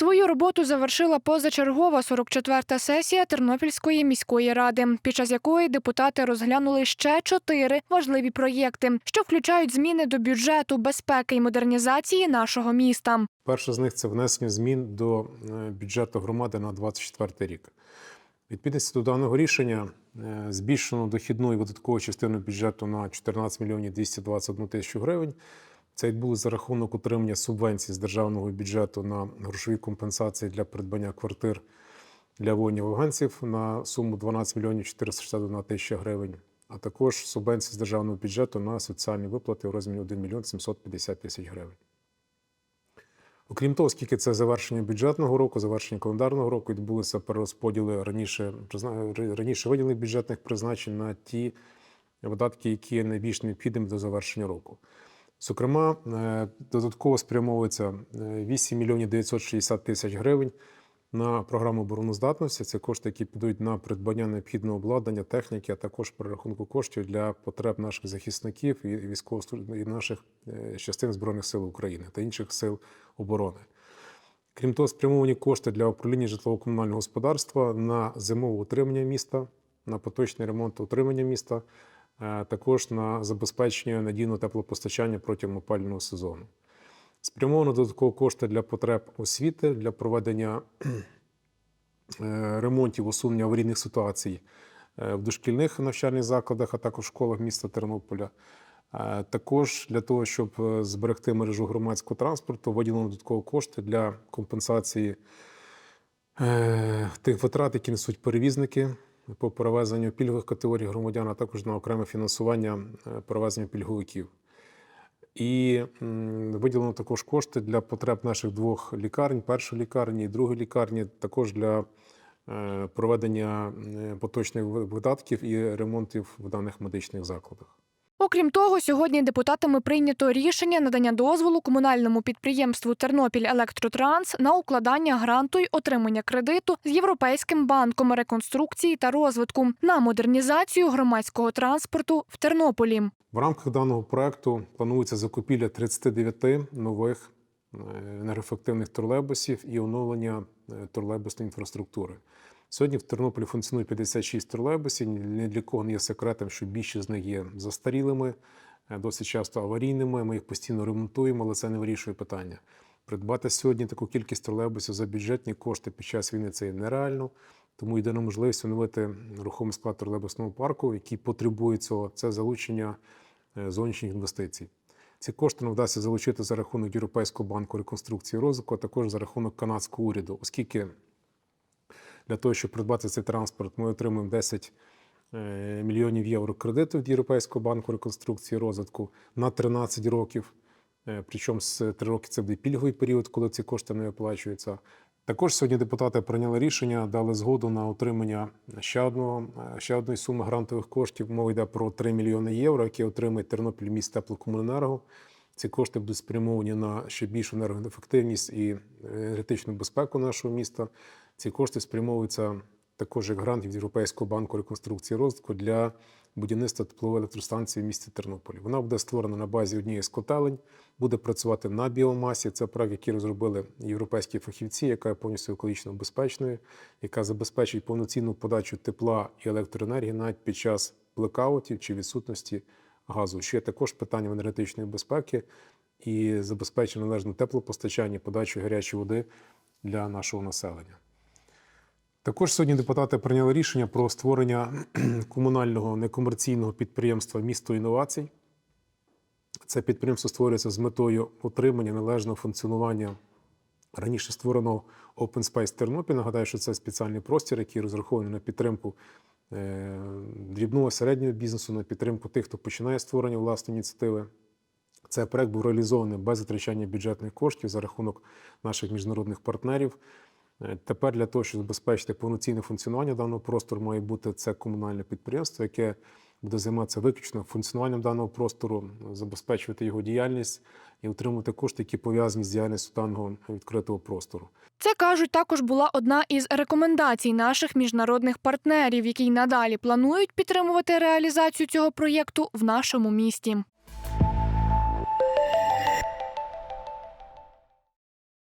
Свою роботу завершила позачергова 44-та сесія Тернопільської міської ради, під час якої депутати розглянули ще чотири важливі проєкти, що включають зміни до бюджету, безпеки і модернізації нашого міста. Перше з них це внесення змін до е, бюджету громади на 2024 рік. Відповідності до даного рішення е, збільшено дохідну і видаткову частину бюджету на 14 мільйонів 221 тисячу гривень. Це відбулося за рахунок отримання субвенцій з державного бюджету на грошові компенсації для придбання квартир для воїнів афганців на суму 12 мільйонів 461 тисяча гривень, а також субвенції з державного бюджету на соціальні виплати у розмірі 1 мільйон 750 тисяч гривень. Окрім того, оскільки це завершення бюджетного року, завершення календарного року, відбулися перерозподіли раніше, раніше виділених бюджетних призначень на ті видатки, які найбільш необхідними до завершення року. Зокрема, е, додатково спрямовується е, 8 мільйонів 960 тисяч гривень на програму обороноздатності. Це кошти, які підуть на придбання необхідного обладнання, техніки, а також перерахунку коштів для потреб наших захисників і військовослужб- і наших е, частин Збройних сил України та інших сил оборони. Крім того, спрямовані кошти для управління житлово-комунального господарства на зимове утримання міста, на поточний ремонт утримання міста, е, також на забезпечення надійного теплопостачання протягом опалювального сезону. Спрямовано додатково кошти для потреб освіти, для проведення е, ремонтів, усунення аварійних ситуацій е, в дошкільних навчальних закладах, а також в школах міста Тернополя. Е, Також для того, щоб е, зберегти мережу громадського транспорту, виділено додатково кошти для компенсації е, тих витрат, які несуть перевізники по перевезенню пільгових категорій громадян, а також на окреме фінансування е, перевезення пільговиків. І виділено також кошти для потреб наших двох лікарень: першої лікарні і другої лікарні, також для е, проведення поточних видатків і ремонтів в даних медичних закладах. Окрім того, сьогодні депутатами прийнято рішення надання дозволу комунальному підприємству Тернопіль Електротранс на укладання гранту й отримання кредиту з Європейським банком реконструкції та розвитку на модернізацію громадського транспорту в Тернополі. В рамках даного проекту планується закупівля 39 нових е, енергоефективних тролейбусів і оновлення е, тролейбусної інфраструктури. Сьогодні в Тернополі функціонує 56 тролейбусів. Ні для кого не є секретом, що більшість з них є застарілими, е, досить часто аварійними. Ми їх постійно ремонтуємо, але це не вирішує питання. Придбати сьогодні таку кількість тролейбусів за бюджетні кошти під час війни це є нереально. Тому єдина можливість оновити рухомий склад тролейбусного парку, який потребує цього, це залучення е, зовнішніх інвестицій. Ці кошти нам вдасться залучити за рахунок Європейського банку реконструкції і розвитку, а також за рахунок канадського уряду, оскільки для того, щоб придбати цей транспорт, ми отримуємо 10 е, мільйонів євро кредиту від Європейського банку реконструкції і розвитку на 13 років. Е, Причому з 3 роки це буде пільговий період, коли ці кошти не оплачуються. Також сьогодні депутати прийняли рішення, дали згоду на отримання ще одного е, ще одної суми грантових коштів. Мова йде про 3 мільйони євро, які отримає Тернопіль міст теплокомуненерго. Ці кошти будуть спрямовані на ще більшу енергоефективність і енергетичну безпеку нашого міста. Ці кошти спрямовуються також як грант від Європейського банку реконструкції розвитку для будівництва теплової електростанції в місті Тернополі. Вона буде створена на базі однієї з котелень, буде працювати на біомасі. Це проект, який розробили європейські фахівці, яка є повністю екологічно безпечною, яка забезпечить повноцінну подачу тепла і електроенергії навіть під час блекаутів чи відсутності газу. Ще є також питання енергетичної безпеки і забезпечення належного теплопостачання, подачу гарячої води для нашого населення. Також сьогодні депутати прийняли рішення про створення комунального некомерційного підприємства Місто інновацій. Це підприємство створюється з метою отримання належного функціонування раніше створеного Open Space Тернопіль. Нагадаю, що це спеціальний простір, який розрахований на підтримку е, дрібного середнього бізнесу, на підтримку тих, хто починає створення власної ініціативи. Цей проект був реалізований без затрачання бюджетних коштів за рахунок наших міжнародних партнерів. Е, Тепер для того, щоб забезпечити повноцінне функціонування даного простору, має бути це комунальне підприємство, яке буде займатися виключно функціонуванням даного простору, забезпечувати його діяльність і отримувати кошти, які пов'язані з діяльністю даного відкритого простору. Це кажуть, також була одна із рекомендацій наших міжнародних партнерів, які й надалі планують підтримувати реалізацію цього проєкту в нашому місті.